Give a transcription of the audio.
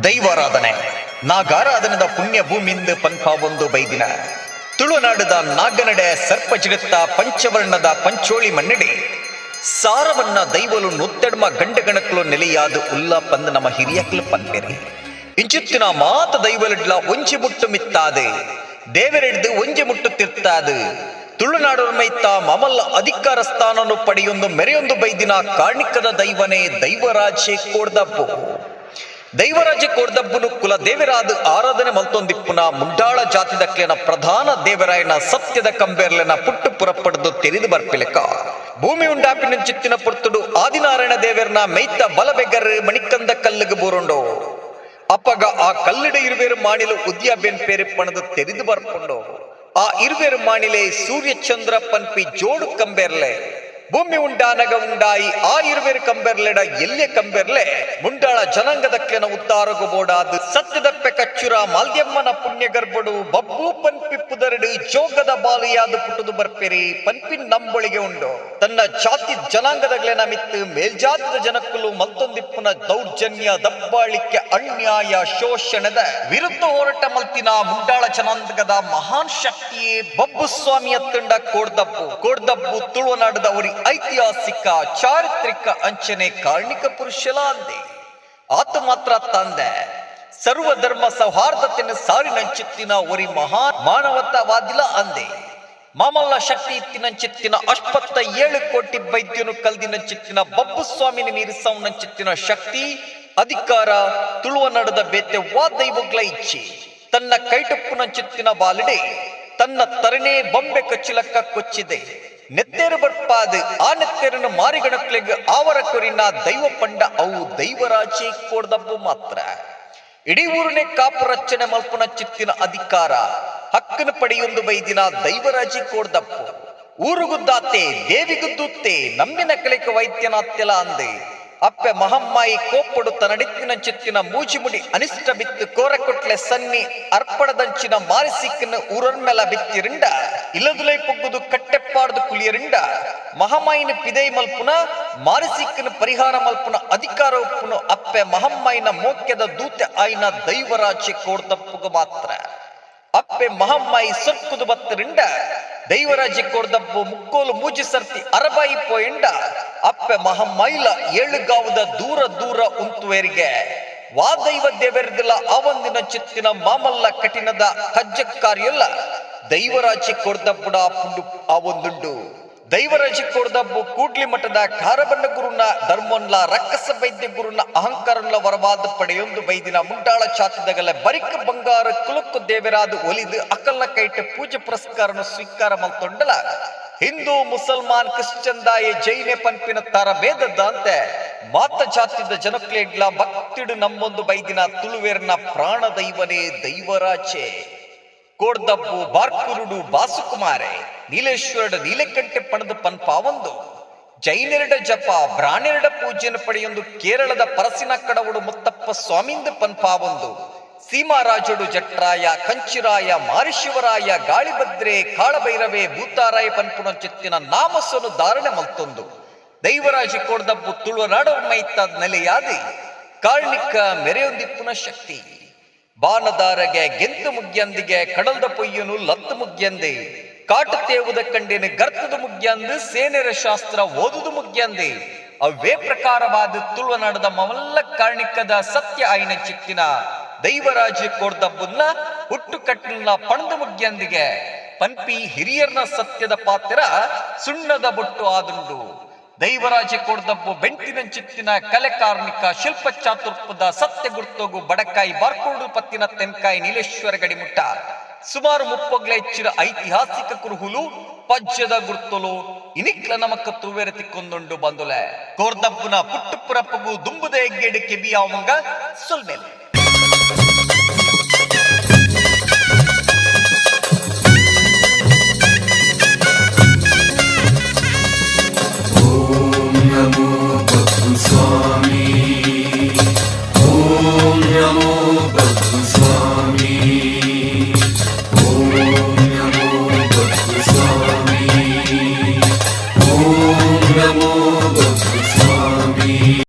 ದೈವಾರಾಧನೆ. ನಾಗಾರಾಧನದ ಪುಣ್ಯ ಭೂಮಿಯಿಂದ ಪಂಪ ಒಂದು ಬೈದಿನ. ತುಳುನಾಡದ ನಾಗನಡೆ ಸರ್ಪಜಿಡುತ್ತ ಪಂಚವರ್ಣದ ಪಂಚೋಳಿ ಮನ್ನಡೆ. ಸಾರವನ್ನ ದೈವಲು ನುತ್ತೆಡ್ಮ ಗಂಡಗಣಕ್ಕಲು ನೆಲೆಯಾದ ಉಲ್ಲ ಪಂದ ನಮ್ಮ ಹಿರಿಯಕಲು ಪನ್ಪೆರೆ ಇಂಚುತ್ತಿನ ಮಾತ ದೈವಲಿಡ್ಲ ಒಂಜಿ ಮುಟ್ಟು ಮಿತ್ತಾದೆ. ದೇವರಿಡ್ದು ಒಂಜಿ ಮುಟ್ಟುತ್ತಿರ್ತಾದು ತುಳುನಾಡರ ಮೈತ ಮಮಲ್ಲ ಅಧಿಕಾರ ಸ್ಥಾನವನ್ನು ಪಡೆಯೊಂದು ಮೆರೆಯೊಂದು ಬೈದಿನ ಕಾರ್ಣಿಕದ ದೈವನೇ ದೈವರಾಜೆ ಕೋಡ್ದಪ್ಪು. ದೈವರಾಜ ಕೋರ್ದಬ್ಬನು ಕುಲ ದೇವರಾದ ಆರಾಧನೆ ಮಲ್ತೊಂದಿಪ್ಪುನ ಮುಂಡಾಳ ಜಾತಿದಕ್ಲೆನ ಪ್ರಧಾನ ದೇವರಾಯನ ಸತ್ಯದ ಕಂಬೆರ್ಲೆನ ಪುಟ್ಟು ಪುರಪಡ್ದು ತೆರೆದು ಬರ್ಪಿಲೆಕ. ಭೂಮಿ ಉಂಡಾಪಿನ ಚಿತ್ತಿನ ಪುರ್ತುಡು ಆದಿನಾರಾಯಣ ದೇವರನ ಮೈತ ಬಲಬೆಗರ್ ಮಣಿಕಂದ ಕಲ್ಲಿಗೆ ಬೋರುಂಡು. ಅಪ್ಪಗ ಆ ಕಲ್ಲಿಡ ಇರುವೇರು ಮಾಡಿಲು ಉದ್ಯ ಬೆನ್ ಪೇರೆ ಪಣದು ತೆರೆದು ಬರ್ಕೊಂಡು ಆ ಇರುವೇರು ಮಾಡಿಲೆ ಸೂರ್ಯ ಚಂದ್ರ ಪನ್ಪಿ ಜೋಡು ಕಂಬೇರ್ಲೆ. ಭೂಮಿ ಉಂಡಾನಗ ಉಂಡಾಯಿ ಆ ಇರುವೆರು ಕಂಬೆರ್ಲೆಡ ಎಲ್ಲೆ ಕಂಬೆರ್ಲೆ, ಮುಂಡಾಳ ಜನಾಂಗದಕ್ಕೆನ ಉತ್ತಾರಗು ಬೋಡಾದು. ಸತ್ಯದಪ್ಪೆ ಕಚ್ಚುರ, ಮಾಲ್ಯಮ್ಮನ ಪುಣ್ಯ ಗರ್ಭಡು, ಬಬ್ಬು ಪನ್ಪಿ ಪುದರಡು ಜೋಗದ ಬಾಲಿಯಾದ ಪುಟುದು ಬರ್ಪೆರಿ, ಪನ್ಪಿನ್ ನಂಬೊಳಿಗೆ ಉಂಡು. ತನ್ನ ಜಾತಿ ಜನಾಂಗದಗ್ಲೆನ ಮಿತ್ತು ಮೇಲ್ಜಾತಿದ ಜನಕ್ಕಲು ಮಲ್ತೊಂದಿಪ್ಪುನ ದೌರ್ಜನ್ಯ, ದಬ್ಬಾಳಿಕೆ, ಅನ್ಯಾಯ, ಶೋಷಣದ ವಿರುದ್ಧ ಹೋರಾಟ ಮಲ್ತಿನ ಮುಂಡಾಳ ಜನಾಂಗದ ಮಹಾನ್ ಶಕ್ತಿಯೇ ಬಬ್ಬು ಸ್ವಾಮಿಯ ತಂಡ ಕೋಡ್ದಬ್ಬು. ಕೋಡ್ದಬ್ಬು ತುಳುನಾಡದ ಅವರಿ ಐತಿಹಾಸಿಕ, ಚಾರಿತ್ರಿಕ ಅಂಚನೆ ಕಾರ್ಣಿಕ ಪುರುಷಲಾಂದಿ. ಆತ ಮಾತ್ರ ತಂದೆ ಸರ್ವ ಧರ್ಮ ಸೌಹಾರ್ದತೆಯನ್ನು ಸಾರಿನಂಚಿತ್ತಿನ ಒರಿ ಮಹಾ ಮಾನವತಾವಾದಿಲ ಅಂದೆ. ಮಾಮಲ್ಲ ಶಕ್ತಿ ಇತ್ತಿನ ಚಿತ್ತಿನ ಅಷ್ಪತ್ತ ಏಳು ಕೋಟಿ ವೈದ್ಯನು ಕಲ್ದಿನ ಚಿತ್ತಿನ ಬಬ್ಬು ಸ್ವಾಮಿನ ಮೀರಿಸವನ ಚಿತ್ತಿನ ಶಕ್ತಿ, ಅಧಿಕಾರ, ತುಳುವ ನಡೆದ ಬೇತೆ ವಾ ದೈವಗ್ಲ ಇಚ್ಛೆ. ತನ್ನ ಕೈಟಪ್ಪುನ ಚಿತ್ತಿನ ಬಾಲಿಡೆ, ತನ್ನ ತರಣೆ ಬೊಂಬೆ ಕಚ್ಚಿಲಕ್ಕ ಕೊಚ್ಚಿದೆ. ನೆತ್ತೇರು ಬರ್ಪಾದು ಆ ನೆತ್ತೇರನ್ನು ಮಾರಿಗಣಕ್ಲೆಗ್ ಆವರ ಕೊರಿನ ದೈವ ಪಂಡ ಅವು ದೈವರಾಜೆ ಕೋಡ್ದಬ್ಬು ಮಾತ್ರ ಇಡೀ ಊರನೇ ಕಾಪು ರಚನೆ ಮಲ್ಪನ ಚಿತ್ತಿನ ಅಧಿಕಾರ ಹಕ್ಕನ್ನು ಪಡೆಯೊಂದು ಬೈದಿನ ದೈವರಾಜಿ ಕೋಡ್ದಪ್ಪು ಊರುಗುದ್ದಾತೆ ದೇವಿಗುದ್ದುತ್ತೆ ನಂಬಿನ ಕಲಿಕ ವೈದ್ಯನಾತ್ಯಲ ಅಂದೆ ಅಪ್ಪೆ ಮಹಮ್ಮಾಯಿ ಕೋಪ್ಪಡು ತನ್ನಡಿತ್ತಿನ ಚಿತ್ತಿನ ಮೂಜಿಮುಡಿ ಅನಿಷ್ಟ ಬಿತ್ತು ಕೋರಕೊಟ್ಲೆ ಸನ್ನಿ ಅರ್ಪಣದಂಚಿನ ಮಾರಿಸಿಕ್ಕನ ಊರನ್ಮೆಲ ಬಿತ್ತಿರಿಂಡ. ಇಲ್ಲದುಲೈ ಪೊಗ್ಗುದು ಕಟ್ಟೆಪ್ಪಾಡದು ಕುಲಿಯರಿಂಡ. ಮಹಮ್ಮಾಯಿನ ಪಿದೈ ಮಲ್ಪುನ, ಮಾರಿಸಿಕ್ಕನ ಪರಿಹಾರ ಮಲ್ಪುನ ಅಧಿಕಾರ ಒಪ್ಪುನು ಅಪ್ಪೆ ಮಹಮ್ಮಾಯಿನ ಮೋಕ್ಯದ ದೂತೆ ಆಯ್ನ ದೈವರಾಜೆ ಕೋಡ್ದಪ್ಪುಗ ಮಾತ್ರ. ಅಪ್ಪೆ ಮಹಮ್ಮಾಯಿ ಸೊಕ್ಕುದು ಬತ್ತರಿಂದ ದೈವರಾಜಿ ಕೊಡ್ದಬ್ಬು ಮುಕ್ಕೋಲು ಮೂಜಿ ಸರ್ತಿ ಅರಬಾಯಿ ಪೋಯಿಂಡ, ಅಪ್ಪೆ ಮಹಮ್ಮೈಲ ಏಳುಗಾವುದ ದೂರ ದೂರ ಉಂತುವೆರಿಗೆ. ವಾ ದೈವ ದೇವರದಿಲ್ಲ ಆವಂದಿನ ಚಿತ್ತಿನ ಮಾಮಲ್ಲ ಕಠಿಣದ ಕಜ್ಜಕ್ಕಾರಿಯಲ್ಲ ದೈವರಾಜಿ ಕೊಡ್ದಬ್ಬುಡ ಪುಂಡು ಆವೊಂದುಂಡು ದೈವರಾಜಿ ಕೊಡ್ದಬ್ಬು ಕೂಡ್ಲಿ ಮಠದ ಕಾರಬಣ್ಣ ಗುರುನ ಧರ್ಮೊನ್ಲ ರಕ್ಕಸ ವೈದ್ಯ ಗುರುನ ಅಹಂಕಾರನ್ಲ ವರವಾದ ಪಡೆಯೊಂದು ವೈದಿನ ಮುಂಡಾಳ ಚಾತದಗಲ ಬರಿಕ ಬಂಗಾರ ಕುಲುಕು ದೇವರಾದ ಒಲಿದು ಅಕಲ್ನ ಕೈಟ ಪೂಜೆ ಪುರಸ್ಕಾರನ ಸ್ವೀಕಾರ ಮಲ್ತೊಂಡಲ ಹಿಂದೂ ಮುಸಲ್ಮಾನ್ ಕ್ರಿಶ್ಚನ್ ದಾಯ ಜೈನೆ ಪಂಪಿನ ತರ ಬೇದದ್ದಂತೆ ಮಾತ ಜಾತಿದ ಜನಕ್ಲೇಡ್ಲ ಭಕ್ತಿಡು ನಮ್ಮೊಂದು ಬೈದಿನ ತುಳುವೇರ್ನ ಪ್ರಾಣ ದೈವನೇ ದೈವರಾಚೆ. ಕೋಡ್ದಬ್ಬು ಬಾರ್ಕುರುಡು ಬಾಸುಕುಮಾರೆ ನೀಲೇಶ್ವರಡ ನೀಲಕಂಠೆ ಪಣದ ಪನ್ಪಾವೊಂದು, ಜೈನೆರಡ ಜಪ ಬ್ರಾಣೆರಡ ಪೂಜೆನ ಪಡೆಯೊಂದು ಕೇರಳದ ಪರಸಿನ ಕಡವುಡು ಮುತ್ತಪ್ಪ ಸ್ವಾಮಿಂದ ಪನ್ಪಾವೊಂದು, ಸೀಮಾರಾಜುಡು ಜಟ್ರಾಯ, ಕಂಚಿರಾಯ, ಮಾರಿಶಿವರಾಯ, ಗಾಳಿಭದ್ರೆ, ಕಾಳಭೈರವೆ, ಭೂತಾರಾಯ ಪನ್ಪುನ ಚಿತ್ತಿನ ನಾಮಸನು ಧಾರಣೆ ಮಲ್ತೊಂದು, ದೈವರಾಜಿ ಕೋಡ್ದಬ್ಬು ತುಳುನಾಡ ಮೈತ ನೆಲೆಯಾದಿ ಕಾರ್ಣಿಕ ಮೆರೆಯೊಂದಿಪ್ಪುನ ಶಕ್ತಿ. ಬಾನದಾರಗೆ ಗೆಂತು ಮುಗ್ಯಂದಿಗೆ ಕಡಲ್ದ ಪೊಯ್ಯನು ಲತ್ತು ಮುಗ್ಯಂದೆ. ಕಾಟು ತೇವುದ ಕಂಡಿನ ಗರ್ತದ ಮುಗ್ಯಂದು, ಸೇನೆರ ಶಾಸ್ತ್ರ ಓದುದು ಮುಗ್ಯಂದೆ. ಅವೇ ಪ್ರಕಾರವಾದ ತುಳುವನಾಡದ ಮವಲ್ಲ ಕಾರಣಿಕದ ಸತ್ಯ ಆಯ್ನ ಚಿಕ್ಕಿನ ದೈವರಾಜ ಕೋಡ್ದಬ್ಬನ್ನ ಹುಟ್ಟು ಕಟ್ಟಿನ ಪಣದ ಮುಗ್ಯಂದಿಗೆ. ಪನ್ಪಿ ಹಿರಿಯರ್ನ ಸತ್ಯದ ಪಾತ್ರ ಸುಣ್ಣದ ಬೊಟ್ಟು ಆದುಂಡು. ದೈವರಾಜ ಕೊಡ್ದಬ್ಬು ಬೆಂಟಿನ ಚಿತ್ತಿನ ಕಲೆ ಕಾರ್ಮಿಕ ಶಿಲ್ಪ ಚಾತುರ್ಪದ ಸತ್ಯ ಗುರ್ತೋಗು ಬಡಕಾಯಿ ಬಾರ್ಕೋಡು ಪತ್ತಿನ ತೆನ್ಕಾಯಿ ನೀಲೇಶ್ವರ ಗಡಿಮುಟ್ಟ ಸುಮಾರು ಮುಪ್ಪಗ್ಲೆ ಹೆಚ್ಚಿನ ಐತಿಹಾಸಿಕ ಕುರುಹುಲು ಪಜ್ಯದ ಗುರ್ತುಲು ಇನಿಕ್ಲ ನಮಕ ತೂವೆರೆ ತಿಕ್ಕೊಂದುಂಡು ಬಂದುಲೆ. ಕೋರ್ದಬ್ಬುನ ಪುಟ್ಟು ಪುರಪ್ಪಗು ದುಂಬುದ ಹೆಗ್ಗೆಡು ಕೆಬಿಯಾವಂಗ ಸೊಲ್ಮೇಲೆ.